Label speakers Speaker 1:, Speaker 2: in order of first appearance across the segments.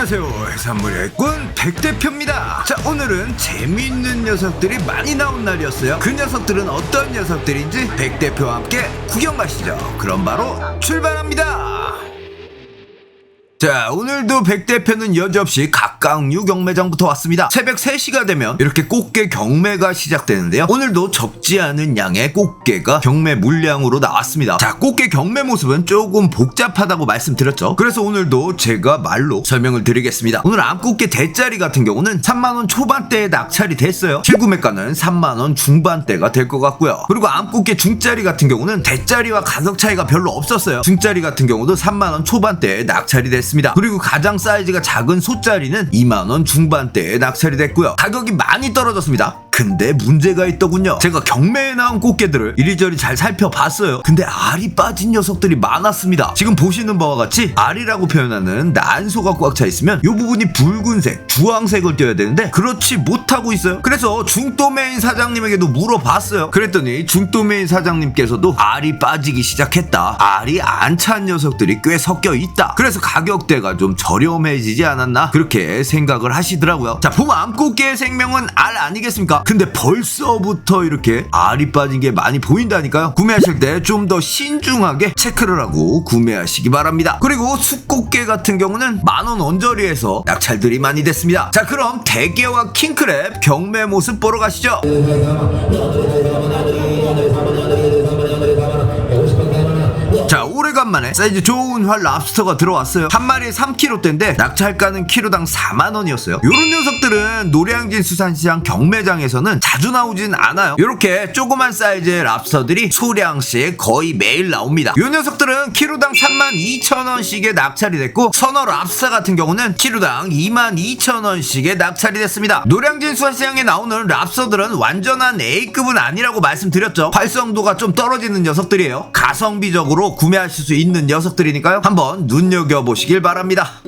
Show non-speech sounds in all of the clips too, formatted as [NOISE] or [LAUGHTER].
Speaker 1: 안녕하세요. 해산물의 꾼 백대표입니다. 자 오늘은 재미있는 녀석들이 많이 나온 날이었어요. 그 녀석들은 어떤 녀석들인지 백대표와 함께 구경 가시죠. 그럼 바로 출발합니다 자 오늘도 백 대표는 여지없이 각각류 경매장부터 왔습니다. 새벽 3시가 되면 이렇게 꽃게 경매가 시작되는데요. 오늘도 적지 않은 양의 꽃게가 경매 물량으로 나왔습니다. 자 꽃게 경매 모습은 조금 복잡하다고 말씀드렸죠. 그래서 오늘도 제가 말로 설명을 드리겠습니다. 오늘 암꽃게 대짜리 같은 경우는 3만원 초반대에 낙찰이 됐어요. 실구매가는 3만원 중반대가 될 것 같고요. 그리고 암꽃게 중짜리 같은 경우는 대짜리와 가격 차이가 별로 없었어요. 중짜리 같은 경우도 3만원 초반대에 낙찰이 됐 습니다. 그리고 가장 사이즈가 작은 소짜리는 2만원 중반대에 낙찰이 됐고요. 가격이 많이 떨어졌습니다 근데 문제가 있더군요. 제가 경매에 나온 꽃게들을 이리저리 잘 살펴봤어요. 근데 알이 빠진 녀석들이 많았습니다. 지금 보시는 바와 같이 알이라고 표현하는 난소가 꽉 차 있으면 이 부분이 붉은색 주황색을 띄어야 되는데 그렇지 못하고 있어요. 그래서 중도메인 사장님에게도 물어봤어요. 그랬더니 중도메인 사장님께서도 알이 빠지기 시작했다. 알이 안 찬 녀석들이 꽤 섞여 있다. 그래서 가격대가 좀 저렴해지지 않았나 그렇게 생각을 하시더라고요. 자 보면 암꽃게의 생명은 알 아니겠습니까 근데 벌써부터 이렇게 알이 빠진 게 많이 보인다니까요. 구매하실 때 좀 더 신중하게 체크를 하고 구매하시기 바랍니다. 그리고 숫꽃게 같은 경우는 만원 언저리에서 낙찰들이 많이 됐습니다. 자 그럼 대게와 킹크랩 경매 모습 보러 가시죠 자 오래간만에 사이즈 좋은 활 랍스터가 들어왔어요. 한 마리에 3kg대인데 낙찰가는 키로당 4만원이었어요. 요런 녀석들은 노량진 수산시장 경매장에서는 자주 나오진 않아요. 요렇게 조그만 사이즈의 랍스터들이 소량씩 거의 매일 나옵니다. 요 녀석들은 키로당 32,000원씩에 낙찰이 됐고 선어 랍스터 같은 경우는 키로당 22,000원씩에 낙찰이 됐습니다. 노량진 수산시장에 나오는 랍스터들은 완전한 A급은 아니라고 말씀드렸죠. 활성도가 좀 떨어지는 녀석들이에요. 가성비적으로 구매하실 수 있는 녀석들이니까요. 한번 눈여겨보시길 바랍니다.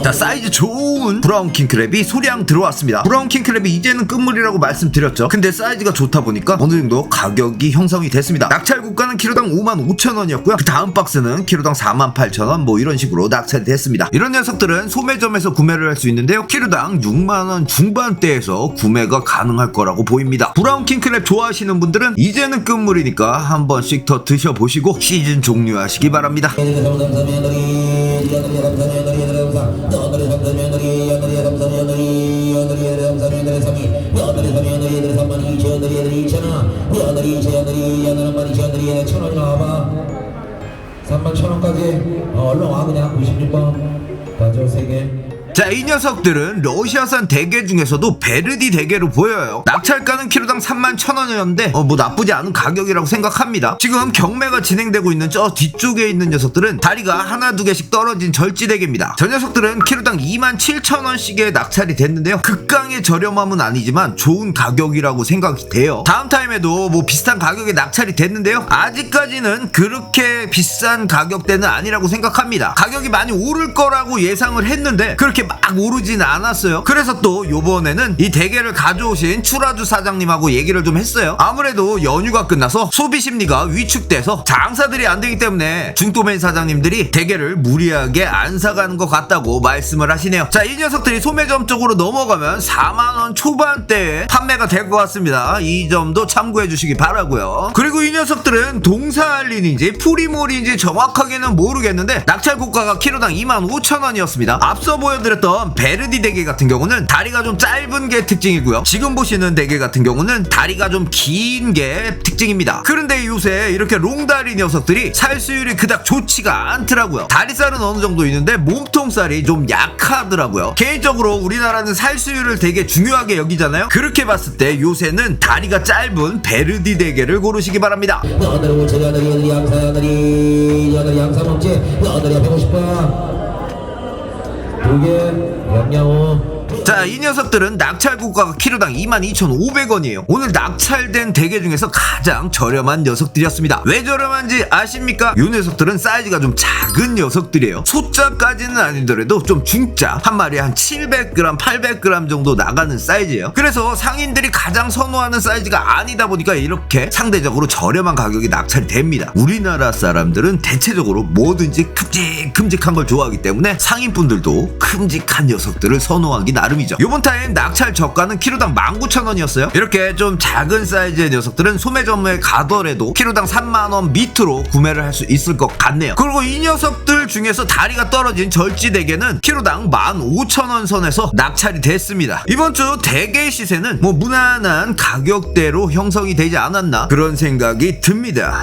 Speaker 1: 자 사이즈 좋은 브라운 킹크랩이 소량 들어왔습니다. 브라운 킹크랩이 이제는 끝물이라고 말씀드렸죠. 근데 사이즈가 좋다 보니까 어느 정도 가격이 형성이 됐습니다. 낙찰 고가는 키로당 5만 5천 원이었고요. 그 다음 박스는 키로당 4만 8천 원 뭐 이런 식으로 낙찰이 됐습니다. 이런 녀석들은 소매점에서 구매를 할 수 있는데요. 키로당 6만 원 중반대에서 구매가 가능할 거라고 보입니다. 브라운 킹크랩 좋아하시는 분들은 이제는 끝물이니까 한 번씩 더 드셔보시고 시즌 종료하시기 바랍니다 [LAUGHS]
Speaker 2: 천원이 나와봐 3만 천원까지 어, 얼른 와 그냥. 96번. 봐줘 3개
Speaker 1: 자, 이 녀석들은 러시아산 대게 중에서도 베르디 대게로 보여요. 낙찰가는 키로당 3만 천 원이었는데, 어, 뭐 나쁘지 않은 가격이라고 생각합니다. 지금 경매가 진행되고 있는 저 뒤쪽에 있는 녀석들은 다리가 하나 두 개씩 떨어진 절지대게입니다. 저 녀석들은 키로당 2만 7천 원씩에 낙찰이 됐는데요. 극강의 저렴함은 아니지만 좋은 가격이라고 생각이 돼요. 다음 타임에도 뭐 비슷한 가격에 낙찰이 됐는데요. 아직까지는 그렇게 비싼 가격대는 아니라고 생각합니다. 가격이 많이 오를 거라고 예상을 했는데, 그렇게 막 오르진 않았어요. 그래서 또 요번에는 이 대게를 가져오신 추라주 사장님하고 얘기를 좀 했어요. 아무래도 연휴가 끝나서 소비 심리가 위축돼서 장사들이 안 되기 때문에 중도맨 사장님들이 대게를 무리하게 안 사가는 것 같다고 말씀을 하시네요. 자, 이 녀석들이 소매점 쪽으로 넘어가면 4만원 초반대에 판매가 될 것 같습니다. 이 점도 참고해 주시기 바라고요. 그리고 이 녀석들은 동사알린인지 프리몰인지 정확하게는 모르겠는데 낙찰 고가가 키로당 2만 5천 원이었습니다. 앞서 보여드 렸던 베르디 대게 같은 경우는 다리가 좀 짧은 게 특징이고요. 지금 보시는 대게 같은 경우는 다리가 좀 긴 게 특징입니다. 그런데 요새 이렇게 롱다리 녀석들이 살수율이 그닥 좋지가 않더라고요. 다리살은 어느 정도 있는데 몸통살이 좀 약하더라고요. 개인적으로 우리나라는 살수율을 되게 중요하게 여기잖아요. 그렇게 봤을 때 요새는 다리가 짧은 베르디 대게를 고르시기 바랍니다.
Speaker 2: 너들 우체 여들이 여들이 양사 여들이 여들이 양사 먹지 너들이 150번 두 개 영양호
Speaker 1: 자, 이 녀석들은 낙찰 고가가 키로당 22,500원이에요. 오늘 낙찰된 대게 중에서 가장 저렴한 녀석들이었습니다. 왜 저렴한지 아십니까? 이 녀석들은 사이즈가 좀 작은 녀석들이에요. 소자까지는 아니더라도 좀 중짜. 한 마리에 한 700g, 800g 정도 나가는 사이즈예요. 그래서 상인들이 가장 선호하는 사이즈가 아니다 보니까 이렇게 상대적으로 저렴한 가격이 낙찰이 됩니다. 우리나라 사람들은 대체적으로 뭐든지 큼직큼직한 걸 좋아하기 때문에 상인분들도 큼직한 녀석들을 선호하기 나름 이죠. 요번 타임 낙찰 저가는 키로당 19,000원이었어요. 이렇게 좀 작은 사이즈의 녀석들은 소매점에 가더라도 키로당 3만원 밑으로 구매를 할 수 있을 것 같네요. 그리고 이 녀석들 중에서 다리가 떨어진 절지대게는 키로당 15,000원 선에서 낙찰이 됐습니다. 이번 주 대게 시세는 뭐 무난한 가격대로 형성이 되지 않았나 그런 생각이 듭니다.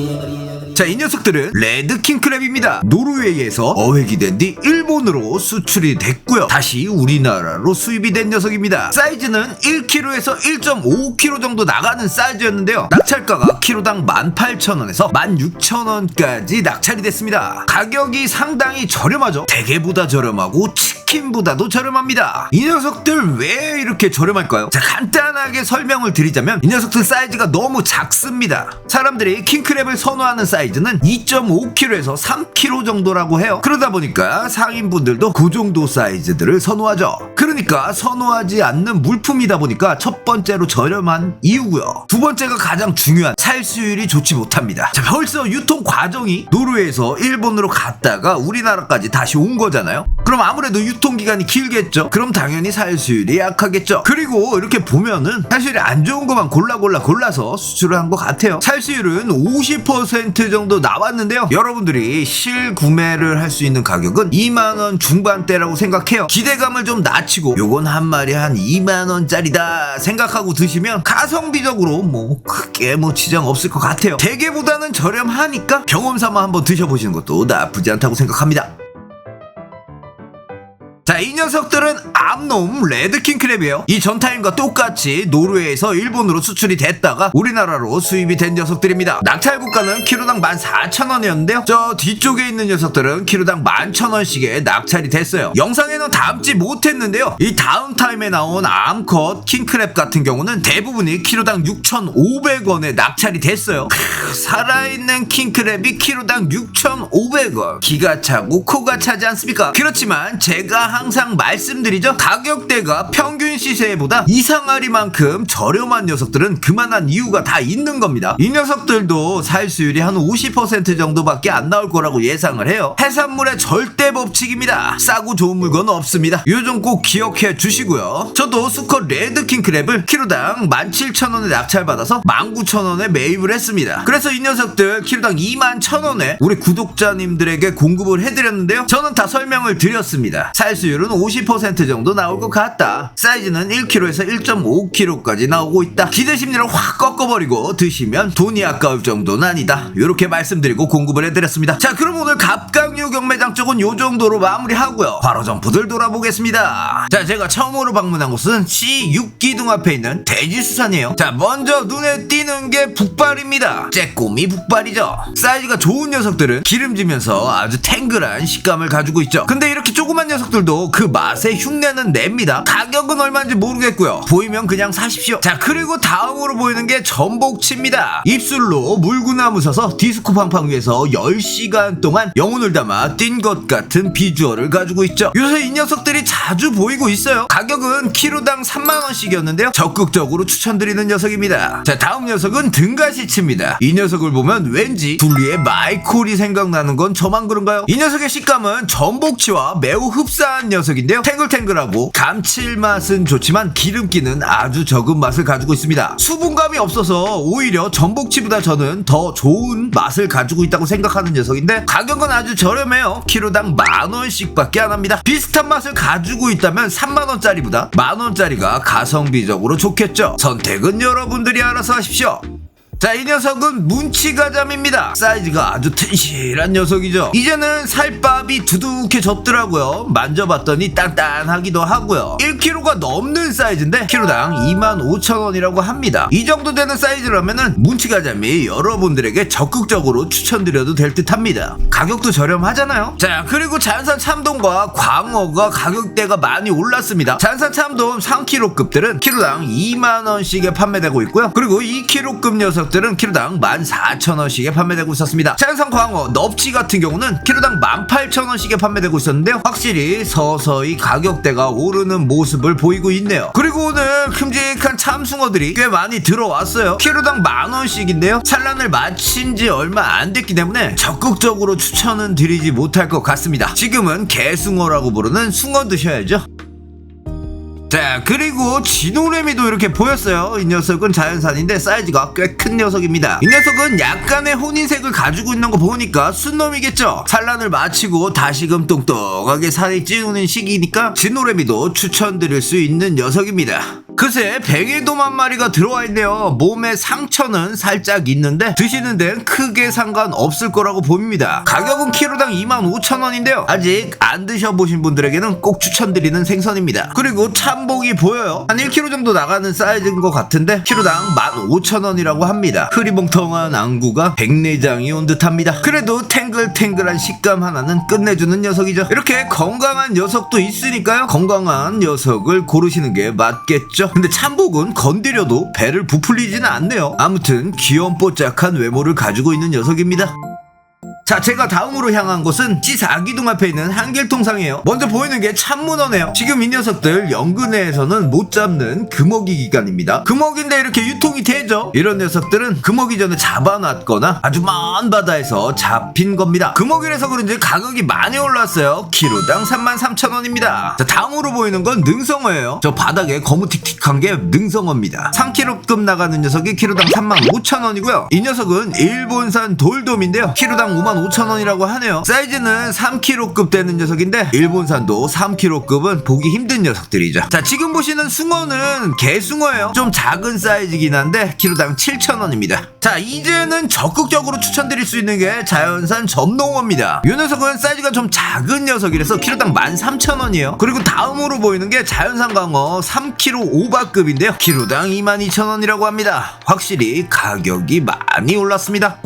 Speaker 1: 자, 이 녀석들은 레드 킹크랩입니다. 노르웨이에서 어획이 된 뒤 일본으로 수출이 됐고요. 다시 우리나라로 수입이 된 녀석입니다. 사이즈는 1kg에서 1.5kg 정도 나가는 사이즈였는데요. 낙찰가가 키로당 18,000원에서 16,000원까지 낙찰이 됐습니다. 가격이 상당히 저렴하죠. 대게보다 저렴하고 치킨보다도 저렴합니다. 이 녀석들 왜 이렇게 저렴할까요? 자, 간단하게 설명을 드리자면 이 녀석들 사이즈가 너무 작습니다. 사람들이 킹크랩을 선호하는 사이즈는 2.5kg에서 3kg 정도라고 해요. 그러다 보니까 상인분들도 그 정도 사이즈들을 선호하죠. 그러니까 선호하지 않는 물품이다 보니까 첫 번째로 저렴한 이유고요. 두 번째가 가장 중요한 살수율이 좋지 못합니다. 자, 벌써 유통 과정이 노르웨이에서 일본으로 갔다가 우리나라까지 다시 온 거잖아요. 그럼 아무래도 유통기간이 길겠죠. 그럼 당연히 살수율이 약하겠죠. 그리고 이렇게 보면은 살수율이 안 좋은 것만 골라 골라 골라서 수출을 한 것 같아요. 살수율은 50% 정도 나왔는데요. 여러분들이 실구매를 할 수 있는 가격은 2만원 중반대라고 생각해요. 기대감을 좀 낮추고 요건 한 마리 한 2만원짜리다 생각하고 드시면 가성비적으로 뭐 크게 뭐 지장 없을 것 같아요. 대게보다는 저렴하니까 경험 삼아 한번 드셔보시는 것도 나쁘지 않다고 생각합니다. 자, 이 녀석들은 암놈 레드킹 크랩이에요. 이 전타임과 똑같이 노르웨이에서 일본으로 수출이 됐다가 우리나라로 수입이 된 녀석들입니다. 낙찰 구가는 키로당 14,000원이었는데요. 저 뒤쪽에 있는 녀석들은 키로당 11,000원씩에 낙찰이 됐어요. 영상에는 담지 못했는데요. 이 다음 타임에 나온 암컷 킹크랩 같은 경우는 대부분이 키로당 6,500원에 낙찰이 됐어요. 크, 살아있는 킹크랩이 키로당 6,500원. 기가 차고 코가 차지 않습니까? 그렇지만 제가 항상 말씀드리죠. 가격대가 평균 시세보다 이상하리만큼 저렴한 녀석들은 그만한 이유가 다 있는 겁니다. 이 녀석들도 살 수율이 한 50% 정도밖에 안 나올 거라고 예상을 해요. 해산물의 절대 법칙입니다. 싸고 좋은 물건 없습니다. 요점꼭 기억해 주시고요. 저도 수컷 레드킹 크랩을 키로당 17,000원에 낙찰받아서 19,000원에 매입을 했습니다. 그래서 이 녀석들 키로당 21,000원에 우리 구독자님들에게 공급을 해드렸는데요. 저는 다 설명을 드렸습니다. 살수 율은 50% 정도 나올 것 같다. 사이즈는 1kg에서 1.5kg까지 나오고 있다. 기대 심리를 확 꺾어버리고 드시면 돈이 아까울 정도는 아니다. 이렇게 말씀드리고 공급을 해드렸습니다. 자, 그럼 오늘 갑각류 경매 장 쪽은 요 정도로 마무리하고요. 바로 점프들 돌아보겠습니다. 자, 제가 처음으로 방문한 곳은 C6기둥 앞에 있는 돼지수산이에요. 자, 먼저 눈에 띄는 게 북발입니다. 쬐꼬미 북발이죠. 사이즈가 좋은 녀석들은 기름지면서 아주 탱글한 식감을 가지고 있죠. 근데 이렇게 조그만 녀석들도 그 맛에 흉내는 냅니다. 가격은 얼마인지 모르겠고요. 보이면 그냥 사십시오. 자, 그리고 다음으로 보이는 게 전복치입니다. 입술로 물구나무 서서 디스코 팡팡 위에서 10시간 동안 영혼을 담아 뛴것 같은 비주얼을 가지고 있죠. 요새 이 녀석들이 자주 보이고 있어요. 가격은 키로당 3만원씩이었는데요. 적극적으로 추천드리는 녀석입니다. 자, 다음 녀석은 등가시치입니다. 이 녀석을 보면 왠지 둘리의 마이콜이 생각나는 건 저만 그런가요? 이 녀석의 식감은 전복치와 매우 흡사한 녀석인데요. 탱글탱글하고 감칠맛은 좋지만 기름기는 아주 적은 맛을 가지고 있습니다. 수분감이 없어서 오히려 전복치보다 저는 더 좋은 맛을 가지고 있다고 생각하는 녀석인데 가격은 아주 저렴해요. 키로당 만 원씩밖에 안 합니다. 비슷한 맛을 가지고 있다면 3만 원짜리보다 만 원짜리가 가성비적으로 좋겠죠. 선택은 여러분들이 알아서 하십시오. 자, 이 녀석은 문치가잠입니다. 사이즈가 아주 튼실한 녀석이죠. 이제는 살밥이 두둑해 졌더라고요. 만져봤더니 단단하기도 하고요. 1kg가 넘는 사이즈인데 키로당 25,000원이라고 합니다. 이 정도 되는 사이즈라면은 문치가잠이 여러분들에게 적극적으로 추천드려도 될 듯합니다. 가격도 저렴하잖아요. 자, 그리고 자연산 참돔과 광어가 가격대가 많이 올랐습니다. 자연산 참돔 3kg급들은 키로당 2만 원씩에 판매되고 있고요. 그리고 2kg급 녀석 들은 키로당 14,000원씩에 판매되고 있었습니다. 자연산 광어 넙치 같은 경우는 키로당 18,000원씩에 판매되고 있었는데요. 확실히 서서히 가격대가 오르는 모습을 보이고 있네요. 그리고 오늘 큼직한 참숭어들이 꽤 많이 들어왔어요. 키로당 만 원씩인데요. 산란을 마친 지 얼마 안 됐기 때문에 적극적으로 추천은 드리지 못할 것 같습니다. 지금은 개숭어라고 부르는 숭어 드셔야죠. 자 그리고 진호래미도 이렇게 보였어요. 이 녀석은 자연산인데 사이즈가 꽤 큰 녀석입니다. 이 녀석은 약간의 혼인색을 가지고 있는 거 보니까 순놈이겠죠? 산란을 마치고 다시금 뚱뚱하게 살이 찌우는 시기니까 진호래미도 추천드릴 수 있는 녀석입니다 그새 뱅에돔 한 마리가 들어와 있네요. 몸에 상처는 살짝 있는데 드시는 데는 크게 상관없을 거라고 봅니다. 가격은 키로당 25,000원인데요. 아직 안 드셔보신 분들에게는 꼭 추천드리는 생선입니다. 그리고 참복이 보여요. 한 1kg 정도 나가는 사이즈인 것 같은데 키로당 15,000원이라고 합니다. 흐리멍텅한 앙구가 백내장이 온 듯합니다. 그래도 탱글탱글한 식감 하나는 끝내주는 녀석이죠. 이렇게 건강한 녀석도 있으니까요. 건강한 녀석을 고르시는 게 맞겠죠 근데 참복은 건드려도 배를 부풀리지는 않네요. 아무튼 귀염뽀짝한 외모를 가지고 있는 녀석입니다 자, 제가 다음으로 향한 곳은 찌사기둥 앞에 있는 한길통상이에요. 먼저 보이는 게 참문어네요. 지금 이 녀석들 연근해에서는 못 잡는 금어기 기간입니다. 금어기인데 이렇게 유통이 되죠. 이런 녀석들은 금어기 전에 잡아놨거나 아주 먼 바다에서 잡힌 겁니다. 금어기라서 그런지 가격이 많이 올랐어요. 키로당 33,000원입니다. 자, 다음으로 보이는 건 능성어예요. 저 바닥에 거무틱틱한 게 능성어입니다. 3kg급 나가는 녀석이 키로당 35,000원이고요. 이 녀석은 일본산 돌돔인데요. 키로당 55,000원이라고 하네요. 사이즈는 3kg급 되는 녀석인데 일본산도 3kg급은 보기 힘든 녀석들이죠. 자, 지금 보시는 숭어는 개숭어예요. 좀 작은 사이즈긴 한데 키로당 7,000원입니다. 자, 이제는 적극적으로 추천드릴 수 있는 게 자연산 점농어입니다. 이 녀석은 사이즈가 좀 작은 녀석이라서 키로당 13,000원이에요. 그리고 다음으로 보이는 게 자연산 강어 3kg 오바급인데요. 키로당 22,000원이라고 합니다. 확실히 가격이 많이 올랐습니다.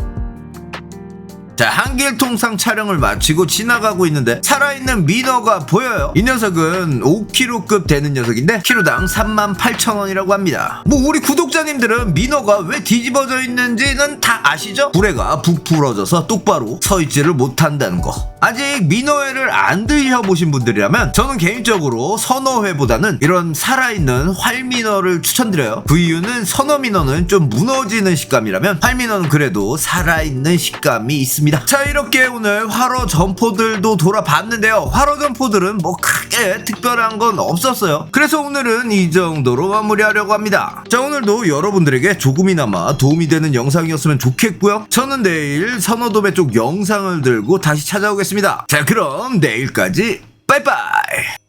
Speaker 1: 자, 한길 통상 촬영을 마치고 지나가고 있는데 살아있는 민어가 보여요. 이 녀석은 5kg급 되는 녀석인데 키로당 38,000원이라고 합니다. 뭐 우리 구독자님들은 민어가 왜 뒤집어져 있는지는 다 아시죠? 불에가 부풀어져서 똑바로 서 있지를 못한다는 거. 아직 민어회를 안 드셔보신 분들이라면 저는 개인적으로 선어회보다는 이런 살아있는 활민어를 추천드려요. 그 이유는 선어민어는 좀 무너지는 식감이라면 활민어는 그래도 살아있는 식감이 있습니다. 자 이렇게 오늘 화로 점포들도 돌아봤는데요. 화로 점포들은 뭐 크게 특별한 건 없었어요. 그래서 오늘은 이 정도로 마무리하려고 합니다. 자 오늘도 여러분들에게 조금이나마 도움이 되는 영상이었으면 좋겠고요. 저는 내일 선어도배 쪽 영상을 들고 다시 찾아오겠습니다. 자 그럼 내일까지 빠이빠이